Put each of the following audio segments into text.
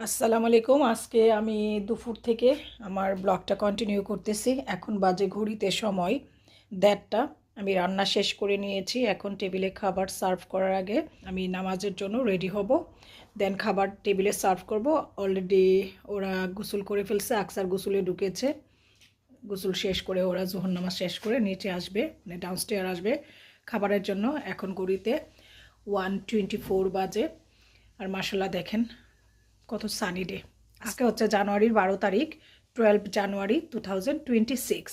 আসসালামু আলাইকুম। আজকে আমি দুপুর থেকে আমার ব্লগটা কন্টিনিউ করতেছি। এখন বাজে ঘড়িতে সময় দেড়টা। আমি রান্না শেষ করে নিয়েছি। এখন টেবিলে খাবার সার্ভ করার আগে আমি নামাজের জন্য রেডি হব। দেন খাবার টেবিলে সার্ভ করব। অলরেডি ওরা গোসল করে ফেলছে, আকসার গোসলে ঢুকেছে। গোসল শেষ করে ওরা জোহর নামাজ শেষ করে নিচে আসবে মানে ডাউনস্টেয়ার আসবে খাবারের জন্য। এখন ঘড়িতে ওয়ান টোয়েন্টি ফোর বাজে। আর মাসাল্লাহ দেখেন কত সানি ডে আজকে হচ্ছে জানুয়ারির বারো তারিখ twelve January two thousand twenty six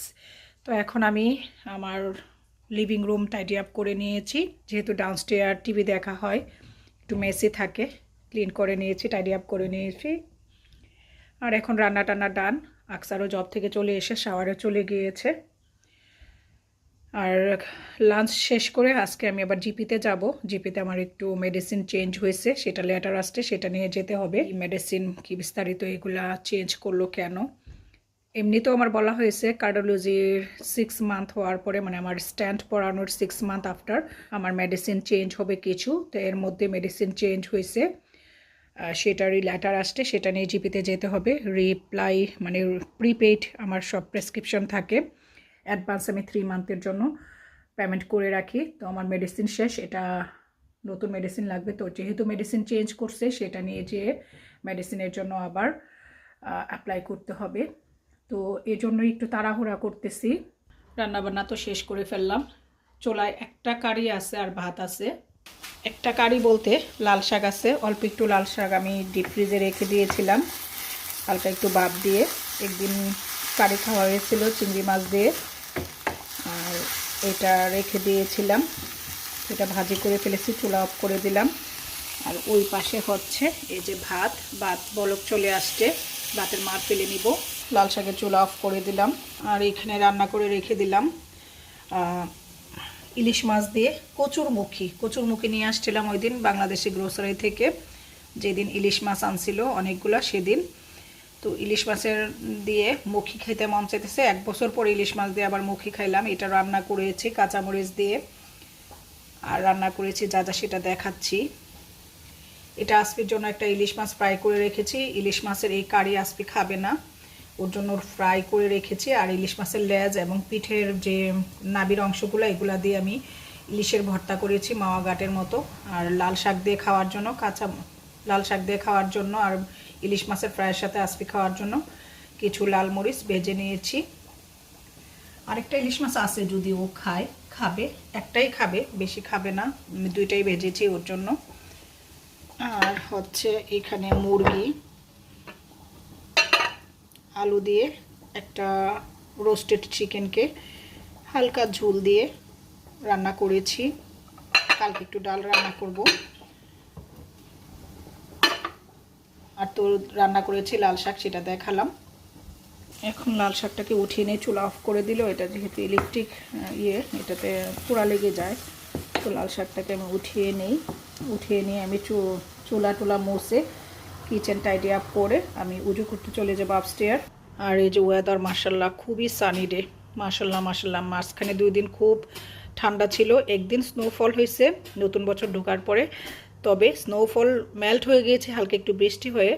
তো এখন আমি আমার লিভিং রুম টাইডি আপ করে নিয়েছি। যেহেতু ডাউনস্টেয়ার টিভি দেখা হয় একটু মেসি থাকে ক্লিন করে নিয়েছি টাইডি আপ করে নিয়েছি। আর এখন রান্না টান্না ডান আকসারও জব থেকে চলে এসে শাওয়ারে চলে গিয়েছে। আর লাঞ্চ শেষ করে আজকে আমি আবার জিপিতে যাব। জিপিতে আমার একটু মেডিসিন চেঞ্জ হয়েছে, সেটা লেটার আসছে, সেটা নিয়ে যেতে হবে। মেডিসিন কি বিস্তারিত এগুলা চেঞ্জ করল কেন? এমনিতেও আমার বলা হয়েছে কার্ডিওলজির সিক্স মান্থ হওয়ার পরে মানে আমার স্ট্যান্ড পড়ানোর সিক্স মান্থ আফটার আমার মেডিসিন চেঞ্জ হবে কিছু। তো এর মধ্যে মেডিসিন চেঞ্জ হয়েছে। সেটারই লেটার আসছে, সেটা নিয়ে জিপিতে যেতে হবে। রিপ্লাই মানে প্রিপেইড আমার সব প্রেসক্রিপশন থাকে। অ্যাডভান্স আমি থ্রি মান্থের জন্য পেমেন্ট করে রাখি। তো আমার মেডিসিন শেষ, এটা নতুন মেডিসিন লাগবে। তো যেহেতু মেডিসিন চেঞ্জ করছে, সেটা নিয়ে যেয়ে মেডিসিনের জন্য আবার অ্যাপ্লাই করতে হবে। তো এই জন্যই একটু তাড়াহুড়া করতেছি। রান্নাবান্না তো শেষ করে ফেললাম। চোলায় একটা কারি আছে আর ভাত আছে। একটা কারি বলতে লাল শাক আছে। অল্প একটু লাল শাক আমি ডিপ ফ্রিজে রেখে দিয়েছিলাম। হালকা একটু বাদ দিয়ে একদিন কারি খাওয়া হয়েছিল, চিংড়ি মাছ দিয়ে। এটা রেখে দিয়েছিলাম। এটা ভাজি করে ফেলেছি, চুলা অফ করে দিলাম। আর ওই পাশে হচ্ছে এই যে ভাত। ভাত বলক চলে আসছে। ভাতের মার ফেলে নিব। লাল শাকের চুলা অফ করে দিলাম। আর এখানে রান্না করে রেখে দিলাম ইলিশ মাছ দিয়ে কচুরমুখী। কচুরমুখী নিয়ে আসছিলাম ওই দিন বাংলাদেশি গ্রোসারি থেকে। যেদিন ইলিশ মাছ আনছিল অনেকগুলা, সেদিন। তো ইলিশ মাছের দিয়ে মুখি খেতে মন চাইতেছে। এক বছর পর ইলিশ মাছ দিয়ে আবার মুখি খাইলাম। এটা রান্না করেছি কাঁচামরিচ দিয়ে। আর রান্না করেছি, যা যা সেটা দেখাচ্ছি। এটা আসপির জন্য একটা ইলিশ মাছ ফ্রাই করে রেখেছি। ইলিশ মাছের এই কারি আসপি খাবে না। ওর জন্য ফ্রাই করে রেখেছি। আর ইলিশ মাছের লেজ এবং পিঠের যে নাবির অংশগুলো, এগুলা দিয়ে আমি ইলিশের ভর্তা করেছি মাওয়া গাটের মতো। আর লাল শাক দিয়ে খাওয়ার জন্য, কাঁচা লাল শাক দিয়ে খাওয়ার জন্য, আর ইলিশ মাছের ফ্রাইয়ের সাথে আসপি খাওয়ার জন্য কিছু লাল মরিচ ভেজে নিয়েছি। আরেকটা ইলিশ মাছ আছে যদি ও খায়, খাবে, একটাই খাবে, বেশি খাবে না দুইটাই ভেজেছি ওর জন্য। আর হচ্ছে এখানে মুরগি, আলু দিয়ে একটা রোস্টেড চিকেনকে হালকা ঝোল দিয়ে রান্না করেছি। কালকে একটু ডাল রান্না করব। আর তো রান্না করেছি লাল শাক, সেটা দেখালাম। এখন লাল শাকটাকে উঠিয়ে নিয়ে চুলা অফ করে দিল। এটা যেহেতু ইলেকট্রিক ইয়ে এটাতে পোড়া লেগে যায়। তো লাল শাকটাকে আমি উঠিয়ে নেই। উঠিয়ে নিয়ে আমি চুলা টুলা মুছে কিচেন টাইডি আপ করে আমি উজু করতে চলে যাব আপস্টেয়ার আর এই যে ওয়েদার মার্শাল্লাহ খুবই সানি ডে মার্শাল্লাহ মার্শাল্লাহ মাঝখানে দুই দিন খুব ঠান্ডা ছিল। একদিন স্নোফল হয়েছে। নতুন বছর ঢোকার পরে তবে স্নোফল মেল্ট হয়ে গিয়েছে, হালকা একটু বৃষ্টি হয়ে।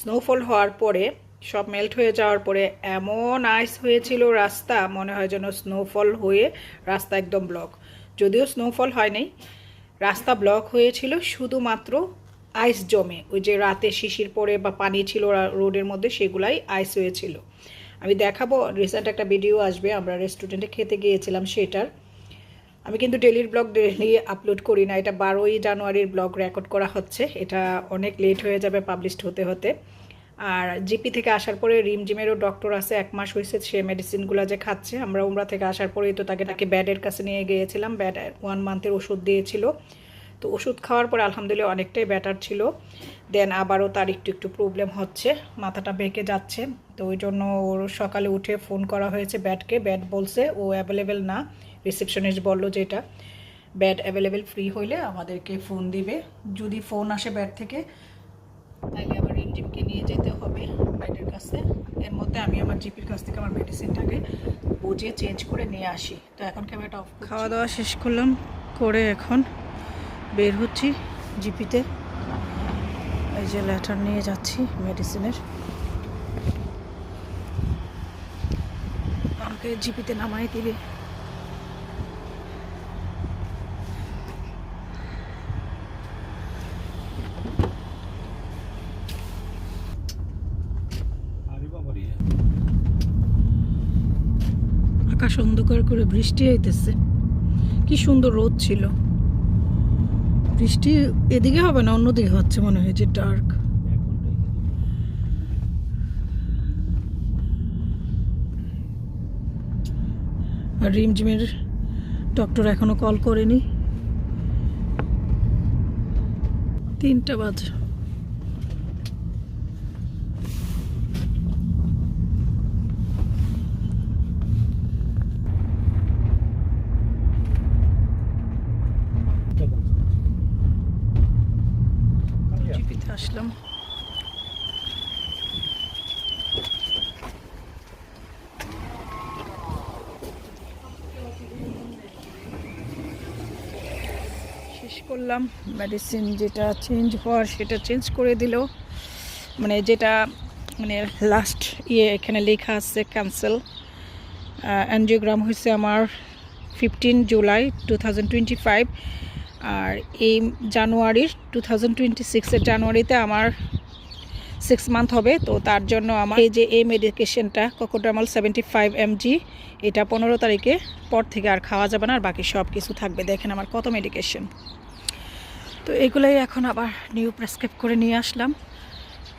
স্নোফল হওয়ার পরে, সব মেল্ট হয়ে যাওয়ার পরে এমন আইস হয়েছিল রাস্তা, মনে হয় যেন স্নোফল হয়ে রাস্তা একদম ব্লক যদিও স্নোফল হয় নাই রাস্তা ব্লক হয়েছিল শুধুমাত্র আইস জমে। ওই যে রাতে শিশির পরে বা পানি ছিল রোডের মধ্যে, সেগুলাই আইস হয়েছিল। আমি দেখাবো রিসেন্ট একটা ভিডিও আসবে, আমরা রেস্টুরেন্টে খেতে গিয়েছিলাম সেটার। আমি কিন্তু ডেলির ব্লগ ডেলি আপলোড করি না। এটা বারোই জানুয়ারির ব্লগ রেকর্ড করা হচ্ছে। এটা অনেক লেট হয়ে যাবে পাবলিশড হতে হতে। আর জিপি থেকে আসার পরে রিমজিমেরও ডক্টর আছে, এক মাস হয়েছে সে মেডিসিনগুলো যে খাচ্ছে। আমরা উমরা থেকে আসার পরেই তো তাকে তাকে ব্যাডের কাছে নিয়ে গিয়েছিলাম। ব্যাড ওয়ান মান্থের ওষুধ দিয়েছিল। তো ওষুধ খাওয়ার পরে আলহামদুলিল্লাহ অনেকটাই ব্যাটার ছিল। দেন আবারও তার একটু একটু প্রবলেম হচ্ছে। মাথাটা বেঁকে যাচ্ছে। তো ওই জন্য ওর সকালে উঠে ফোন করা হয়েছে ব্যাটকে ব্যাট বলছে, ও অ্যাভেলেবেল না। রিসেপশনিস্ট বলল যে এটা অ্যাভেলেবেল ফ্রি হইলে আমাদেরকে ফোন দিবে। যদি ফোন আসে ব্যাট থেকে, তাইলে আবার রিমজিমকে নিয়ে যেতে হবে ব্যাটের কাছে। এর মধ্যে আমি আমার জিপির কাছ থেকে আমার মেডিসিনটাকে বুঝে চেঞ্জ করে নিয়ে আসি। তো এখন ক্যামেরাটা অফ খাওয়া দাওয়া শেষ করলাম, করে এখন বের হচ্ছি জিপিতে এই যে লেটার নিয়ে যাচ্ছি মেডিসিনের আমাকে জিপিতে নামাই দিবে। আকাশ অন্ধকার করে বৃষ্টি হইতেছে। কি সুন্দর রোদ ছিল। বৃষ্টি এদিকে হবে না, অন্যদিকে হচ্ছে মনে হয় যে ডার্ক। আর রিমঝিমের ডক্টর এখনও কল করেনি। তিনটা বাজে। আসলাম। শেষ করলাম। মেডিসিন যেটা চেঞ্জ হওয়ার সেটা চেঞ্জ করে দিল। মানে যেটা মানে লাস্ট ইয়ে এখানে লেখা আছে ক্যান্সেল অ্যানজিওগ্রাম হয়েছে আমার fifteen July two thousand twenty five আর এই জানুয়ারির টু থাউজেন্ড টোয়েন্টি সিক্সের জানুয়ারিতে আমার সিক্স মান্থ হবে, তো তার জন্য আমার এই যে এই মেডিকেশনটা কোকোডামাল সেভেন্টি ফাইভ এমজি এটা পনেরো তারিখে পর থেকে আর খাওয়া যাবে না, আর বাকি সব কিছু থাকবে। দেখেন আমার কত মেডিকেশন তো এগুলোই এখন আবার নিউ প্রেসক্রাইব করে নিয়ে আসলাম।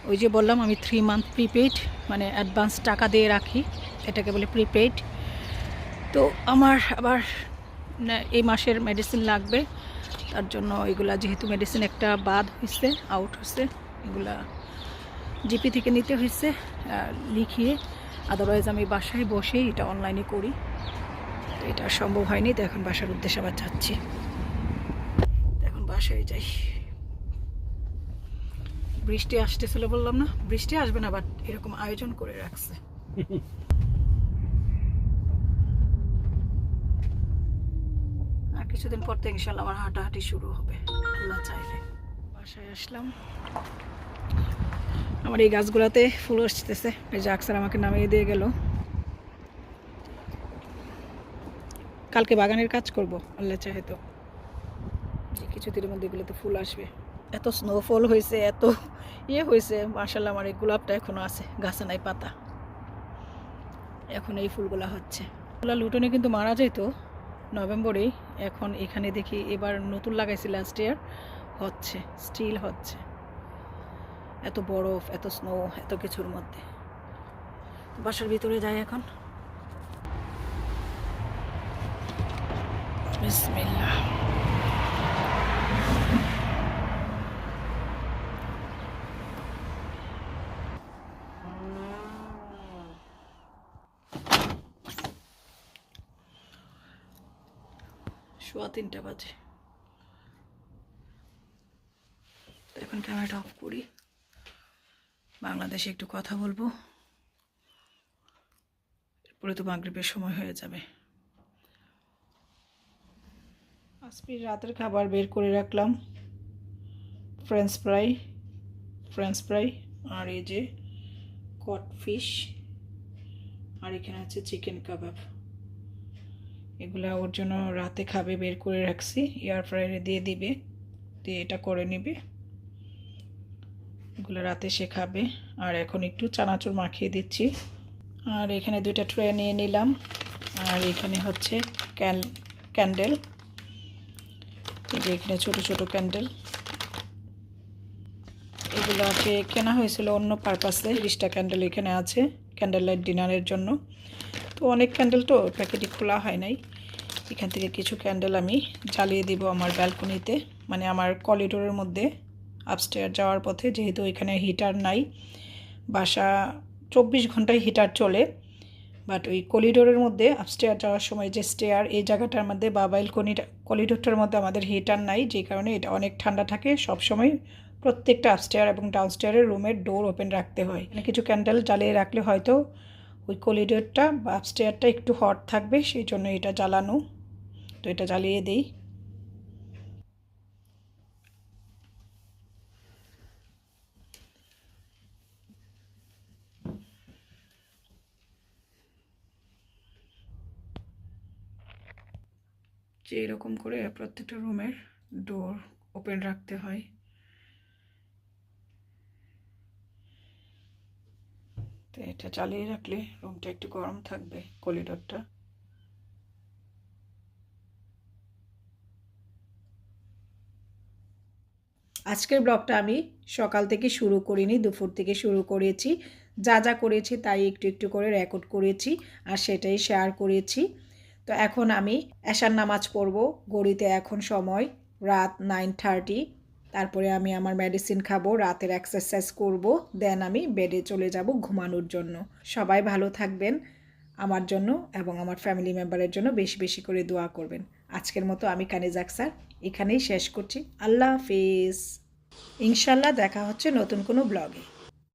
ওই যে বললাম, আমি থ্রি মান্থ প্রিপেইড মানে অ্যাডভান্স টাকা দিয়ে রাখি, এটাকে বলে প্রিপেইড তো আমার আবার এই মাসের মেডিসিন লাগবে। তার জন্য এগুলা যেহেতু মেডিসিন একটা বাদ হয়েছে আউট হয়েছে এগুলা জিপি থেকে নিতে হয়েছে লিখিয়ে আদারওয়াইজ আমি বাসায় বসেই এটা অনলাইনে করি। এটা সম্ভব হয়নি, তো এখন বাসার উদ্দেশ্যে আবার যাচ্ছি। এখন বাসায় যাই। বৃষ্টি আসতেছিল বললাম না, বৃষ্টি আসবে না বাট এরকম আয়োজন করে রাখছে। কিছুদিন পর থেকে ইনশাল্লাহ আমার হাঁটাহাঁটি শুরু হবে, আল্লাহ চাইলে। বাসায় আসলাম। আমার এই গাছগুলোতে ফুল আসতেছে। এই যে আকসার আমাকে নামিয়ে দিয়ে গেল। কালকে বাগানের কাজ করব, আল্লাহ চাহে তো। কিছুদিনের মধ্যে এগুলোতে ফুল আসবে। এত স্নোফল হয়েছে, এত ইয়ে হয়েছে। মার্শাল্লাহ আমার এই গোলাপটা এখনও আছে, গাছে নাই পাতা। এখন এই ফুলগুলা হচ্ছে। ফুলা লুটনে কিন্তু মারা যেত নভেম্বরেই এখন এখানে দেখি এবার নতুন লাগাইছি লাস্ট ইয়ার হচ্ছে স্টিল হচ্ছে। এত বরফ, এত স্নো এত কিছুর মধ্যে। বাসার ভিতরে যাই এখন। বিসমিল্লাহ। সোয়া তিনটা বাজে। এখন ক্যামেরাটা অফ করি। বাংলাদেশে একটু কথা বলব। এরপরে তো মাগরীবের সময় হয়ে যাবে। আজকে রাতের খাবার বের করে রাখলাম। ফ্রেঞ্চ ফ্রাই ফ্রেঞ্চ ফ্রাই আর এই যে কট ফিশ আর এখানে আছে চিকেন কাবাব এগুলা ওর জন্য রাতে খাবে, বের করে রাখছি এয়ার ফ্রায়ারে দিয়ে দিবে, দিয়ে এটা করে নেবে। এগুলো রাতে সে খাবে। আর এখন একটু চানাচুর মাখিয়ে দিচ্ছি। আর এখানে দুইটা ট্রে নিয়ে নিলাম। আর এখানে হচ্ছে ক্যান ক্যান্ডেল এখানে ছোট ছোট ক্যান্ডেল এগুলো আছে কেনা হয়েছিল অন্য পারপাসে তিরিশটা ক্যান্ডেল এখানে আছে। ক্যান্ডেল লাইট ডিনারের জন্য। তো অনেক ক্যান্ডেল তো প্যাকেটই খোলা হয় নাই। এখান থেকে কিছু ক্যান্ডেল আমি জ্বালিয়ে দিব আমার ব্যালকনিতে মানে আমার করিডোরের মধ্যে আপস্টেয়ার যাওয়ার পথে, যেহেতু এখানে হিটার নাই। বাসা চব্বিশ ঘন্টায় হিটার চলে। বাট ওই করিডোরের মধ্যে আপস্টেয়ার যাওয়ার সময় যে স্টেয়ার এই জায়গাটার মধ্যে বা বাইলকনিটা করিডোরটার মধ্যে আমাদের হিটার নাই। যে কারণে এটা অনেক ঠান্ডা থাকে। সব সময় প্রত্যেকটা আপস্টেয়ার এবং ডাউনস্টেয়ারের রুমের ডোর ওপেন রাখতে হয়। মানে কিছু ক্যান্ডেল জ্বালিয়ে রাখলে হয়তো ওই কলিডোরটা বা আপস্টেয়ারটা একটু হট থাকবে, সেই জন্য এটা জ্বালানো। তো এটা জ্বালিয়ে দিই। যে এরকম করে প্রত্যেকটা রুমের ডোর ওপেন রাখতে হয়। এটা চালিয়ে রাখলে রুমটা একটু গরম থাকবে করিডোরটা আজকের ব্লগটা আমি সকাল থেকে শুরু করিনি, দুপুর থেকে শুরু করেছি। যা যা করেছি তাই একটু একটু করে রেকর্ড করেছি আর সেটাই শেয়ার করেছি। তো এখন আমি এশার নামাজ পড়ব গড়িতে এখন সময় রাত নাইন থার্টি তারপরে আমি আমার মেডিসিন খাব, রাতের এক্সারসাইজ করব দেন আমি বেডে চলে যাব ঘুমানোর জন্য। সবাই ভালো থাকবেন, আমার জন্য এবং আমার ফ্যামিলি মেম্বারের জন্য বেশি বেশি করে দোয়া করবেন। আজকের মতো আমি কানিজাক স্যার এখানেই শেষ করছি। আল্লাহ হাফিজ। ইনশাল্লাহ দেখা হচ্ছে নতুন কোনো ব্লগে